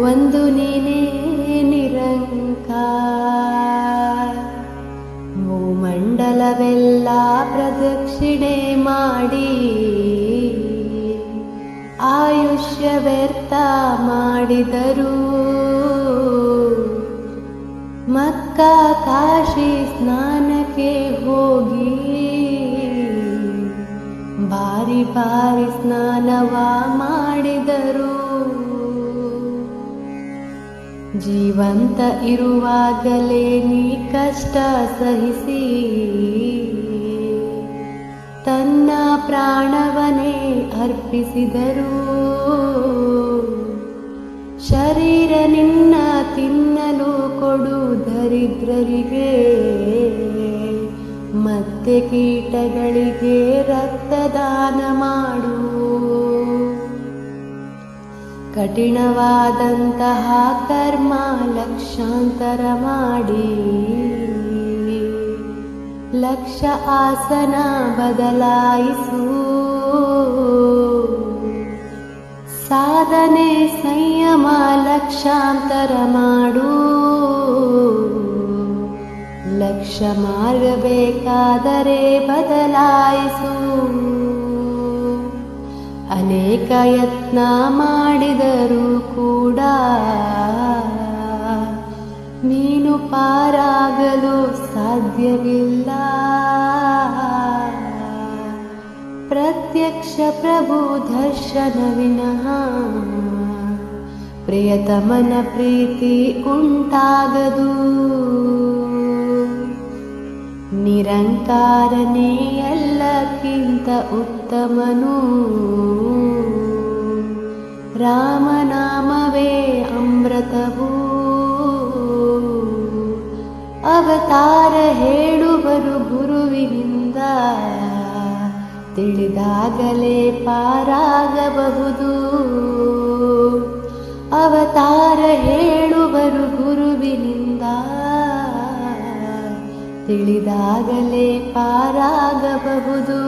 ಒಂದು ನೀನೇ ನಿರಂಕಾರ. ಭೂಮಂಡಲವೆಲ್ಲ ಪ್ರದಕ್ಷಿಣೆ ಮಾಡಿ. ಆಯುಷ್ಯ ವ್ಯರ್ಥ ಮಾಡಿದರು ಮಕ್ಕ ಕಾಶಿ ಸ್ನಾನಕ್ಕೆ ಹೋಗಿ. ಬಾರಿ ಬಾರಿ ಸ್ನಾನವ ಮಾಡಿದರು ಜೀವಂತ ಇರುವಾಗಲೇ ನೀ ಕಷ್ಟ ಸಹಿಸಿ. ತನ್ನ ಪ್ರಾಣವನೇ ಅರ್ಪಿಸಿದರು ಶರೀರ ನಿನ್ನ ತಿನ್ನಲು ಕೊಡು ದರಿದ್ರರಿಗೆ. ಮತ್ತೆ ಕೀಟಗಳಿಗೆ ರಕ್ತದಾನ ಮಾಡು. ಕಠಿಣವಾದಂತಹ ಕರ್ಮ ಲಕ್ಷಾಂತರ ಮಾಡಿ ಲಕ್ಷ ಆಸನ ಬದಲಾಯಿಸು ಸಾಧನೆ ಸಂಯಮ ಲಕ್ಷಾಂತರ ಮಾಡು ಲಕ್ಷ ಮಾರ್ಗ ಬೇಕಾದರೆ ಬದಲಾಯಿಸು ಅನೇಕ ಯತ್ನ ಮಾಡಿದರೂ ಕೂಡ ನೀನು ಪಾರಾಗಲು ಸಾಧ್ಯವಿಲ್ಲ. ಪ್ರತ್ಯಕ್ಷ ಪ್ರಭು ದರ್ಶನ ವಿನಃ ಪ್ರಿಯತಮನ ಪ್ರೀತಿ ಉಂಟಾಗದು. ನಿರಂಕಾರನೇ ಎಲ್ಲಕ್ಕಿಂತ ಉತ್ತಮನು ರಾಮನಾಮವೇ ಅಮೃತವೂ. ಅವತಾರ ಹೇಳುವರು ಗುರುವಿನಿಂದ. ತಿಳಿದಾಗಲೇ ಪಾರಾಗಬಹುದು. ಅವತಾರ ಹೇಳುವರು ತಿಳಿದಾಗಲೇ ಪಾರಾಗಬಹುದು.